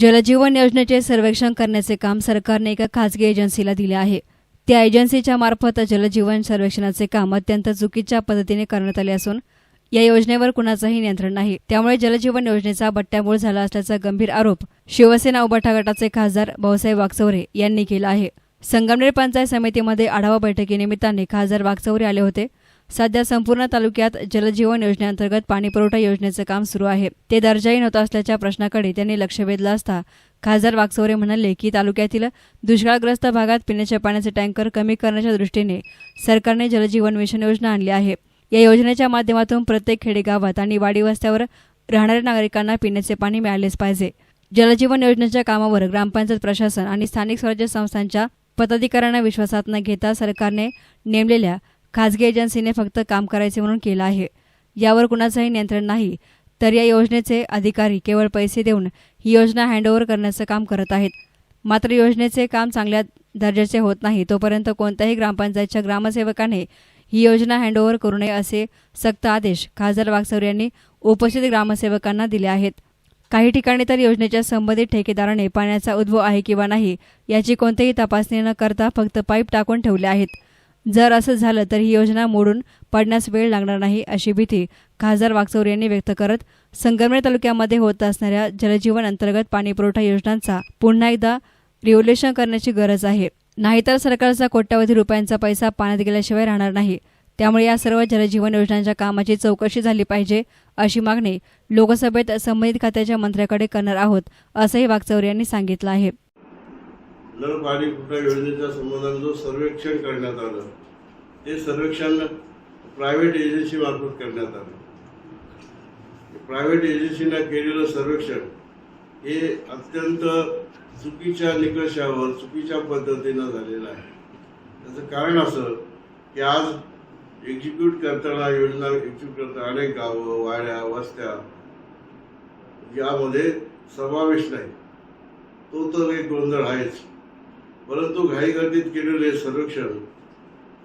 जलजीवन योजनेचे सर्वेक्षण करण्याचे काम सरकारने एका खासगी एजन्सीला दिले आहे. त्या एजन्सीच्या मार्फत जलजीवन सर्वेक्षणाचे काम अत्यंत चुकीच्या पद्धतीने करण्यात आले असून या योजनेवर कुणाचंही नियंत्रण नाही. त्यामुळे जलजीवन योजनेचा बट्ट्याबोळ झाला असल्याचा गंभीर आरोप शिवसेना उभाटा गटाचे खासदार भाऊसाहेब वागचौरे यांनी केला आहे. संगमनेर पंचायत समितीमध्ये आढावा बैठकीनिमित्ताने खासदार वागचौरे आले होते. सध्या संपूर्ण तालुक्यात जलजीवन योजनेअंतर्गत पाणीपुरवठा योजनेचं काम सुरू आहे. ते दर्जाहीन होत असल्याच्या प्रश्नाकडे त्यांनी लक्ष वेधलं असता खासदार वागचौरे म्हणाले की तालुक्यातील दुष्काळग्रस्त भागात पिण्याच्या पाण्याचे टँकर कमी करण्याच्या दृष्टीने सरकारने जलजीवन मिशन योजना आणली आहे. या योजनेच्या माध्यमातून प्रत्येक खेडेगावात आणि वाडी वस्त्यावर राहणाऱ्या नागरिकांना पिण्याचे पाणी मिळालेच पाहिजे. जलजीवन योजनेच्या कामावर ग्रामपंचायत प्रशासन आणि स्थानिक स्वराज्य संस्थांच्या पदाधिकाऱ्यांना विश्वासात न घेता सरकारने नेमलेल्या खासगी एजन्सीने फक्त काम करायचे म्हणून केलं आहे. यावर कुणाचंही नियंत्रण नाही. तर या योजनेचे अधिकारी केवळ पैसे देऊन ही योजना हँडओव्हर करण्याचं काम करत आहेत. मात्र योजनेचे काम चांगल्या दर्जाचे होत नाही. तोपर्यंत कोणत्याही ग्रामपंचायतच्या ग्रामसेवकाने ही योजना हँडओव्हर करू नये असे सक्त आदेश खासदार वागचौरे यांनी उपस्थित ग्रामसेवकांना दिले आहेत. काही ठिकाणी तर योजनेच्या संबंधित ठेकेदाराने पाण्याचा उद्भव आहे किंवा नाही याची कोणतीही तपासणी न करता फक्त पाईप टाकून ठेवले आहेत. जर असं झालं तर ही योजना मोडून पडण्यास वेळ लागणार नाही अशी भीती खासदार वागचौर यांनी व्यक्त करत संगमनेर तालुक्यामध्ये होत असणाऱ्या जलजीवन अंतर्गत पाणीपुरवठा योजनांचा पुन्हा एकदा रिव्होल्युशन करण्याची गरज आहे. नाहीतर सरकारचा कोट्यावधी रुपयांचा पैसा पाण्यात गेल्याशिवाय राहणार नाही. त्यामुळे या सर्व जलजीवन योजनांच्या कामाची चौकशी झाली पाहिजे अशी मागणी लोकसभेत संबंधित खात्याच्या मंत्र्याकडे करणार आहोत असंही वागचौर यांनी सांगितलं आहे. नळ पाणी पुरवठा योजनेच्या संबंधाने जो सर्वेक्षण करण्यात आलं ते सर्वेक्षण प्रायव्हेट एजन्सी मार्फत करण्यात आलं. प्रायव्हेट एजन्सीनं केलेलं सर्वेक्षण हे अत्यंत चुकीच्या निकषावर चुकीच्या पद्धतीनं झालेलं आहे. त्याचं कारण असं की आज एक्झिक्यूट करताना योजना एक्झिक्यूट करताना अनेक गावं वाड्या वस्त्या यामध्ये समावेश नाही. तो तर एक गोंधळ आहेच. परंतु घाईगर्दीत केलेले संरक्षण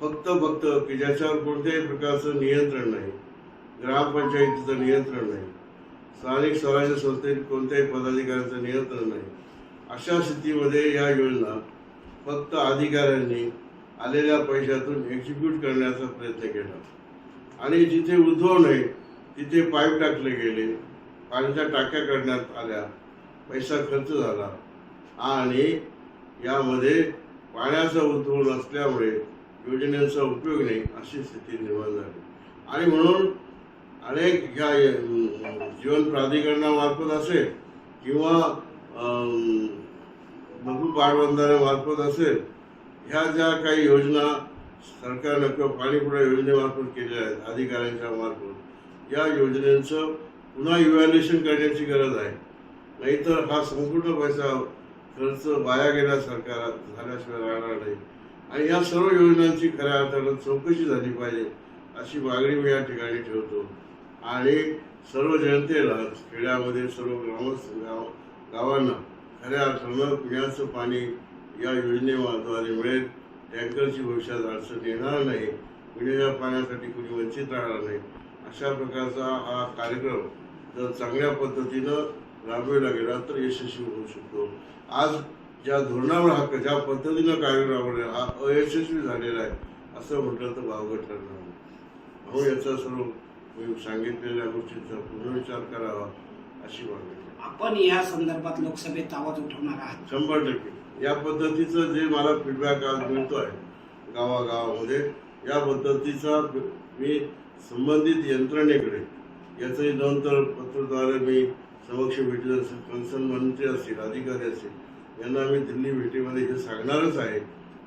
फक्त फक्त की ज्याच्यावर कोणत्याही प्रकारचं नियंत्रण नाही ग्रामपंचायतीचं नियंत्रण नाही स्थानिक स्वराज्य संस्थेत कोणत्याही पदाधिकाऱ्यांचं नियंत्रण नाही. अशा स्थितीमध्ये या योजना फक्त अधिकाऱ्यांनी आलेल्या पैशातून एक्झिक्यूट करण्याचा प्रयत्न केला. आणि जिथे उद्भव नाही तिथे पाईप टाकले गेले पाण्याच्या टाक्या करण्यात आल्या पैसा खर्च झाला. आणि यामध्ये पाण्याचा उद्भव नसल्यामुळे योजनेचा उपयोग नाही अशी स्थिती निर्माण झाली. आणि म्हणून अनेक ह्या जीवन प्राधिकरणामार्फत असेल किंवा अं, लघु पाटबंधाऱ्यामार्फत असेल ह्या ज्या काही योजना सरकारनं किंवा पाणीपुरा योजनेमार्फत केल्या आहेत अधिकाऱ्यांच्या मार्फत या योजनेचं पुन्हा इव्हॅल्युएशन करण्याची गरज आहे. नाहीतर हा संपूर्ण पैसा खर्च वाया गेल्यासारखा झाल्याशिवाय राहणार नाही. आणि या सर्व योजनांची खऱ्या अर्थानं चौकशी झाली पाहिजे अशी मागणी मी या ठिकाणी ठेवतो. आणि सर्व जनतेला खेड्यामध्ये सर्व ग्रामस्थ गाव गावांना खऱ्या अर्थानं पिण्याचं पाणी या योजनेद्वारे मिळेल. टँकरची भविष्यात अडचण येणार नाही. पिण्याच्या पाण्यासाठी कुणी वंचित राहणार नाही. अशा प्रकारचा हा कार्यक्रम जर चांगल्या पद्धतीनं राबविला गेला तर यशस्वी होऊ शकतो. आज ज्या धोरणावर हा ज्या पद्धतीनं कार्यक्रम राबवला हा अयशस्वी झालेला आहे असं म्हटलं तर वावगं ठरणार म्हणून याचा सर्व मी सांगितलेल्या गोष्टींचा पुनर्विचार करावा अशी मागणी आहे. आपण या संदर्भात लोकसभेत आवाज उठवणार आहात. शंभर टक्के. या पद्धतीचं जे मला फीडबॅक आज मिळतोय गावागावामध्ये या पद्धतीचा मी संबंधित यंत्रणेकडे याचंही नंतर पत्रद्वारे मी समक्ष भेटले असेल कन्सर्न मंत्री असतील अधिकारी असतील यांना आम्ही दिल्ली भेटीमध्ये हे सांगणारच आहे.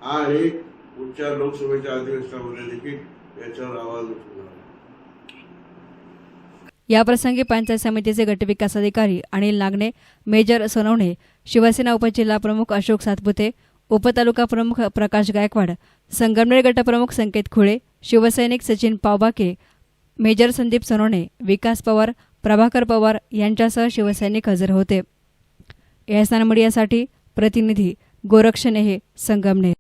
आणि पुढच्या लोकसभेच्या अधिवेशनामध्ये देखील याच्यावर आवाज उठवणार याप्रसंगी पंचायत समितीचे गटविकास अधिकारी अनिल नागणे मेजर सोनवणे शिवसेना उपजिल्हाप्रमुख अशोक सातपुते उपतालुका प्रमुख प्रकाश गायकवाड संगमनेर गटप्रमुख संकेत खुळे शिवसैनिक सचिन पावबाके मेजर संदीप सोनवणे विकास पवार प्रभाकर पवार यांच्यासह शिवसैनिक हजर होते. एहसान मीडियासाठी प्रतिनिधी गोरक्षने हे संगमनेर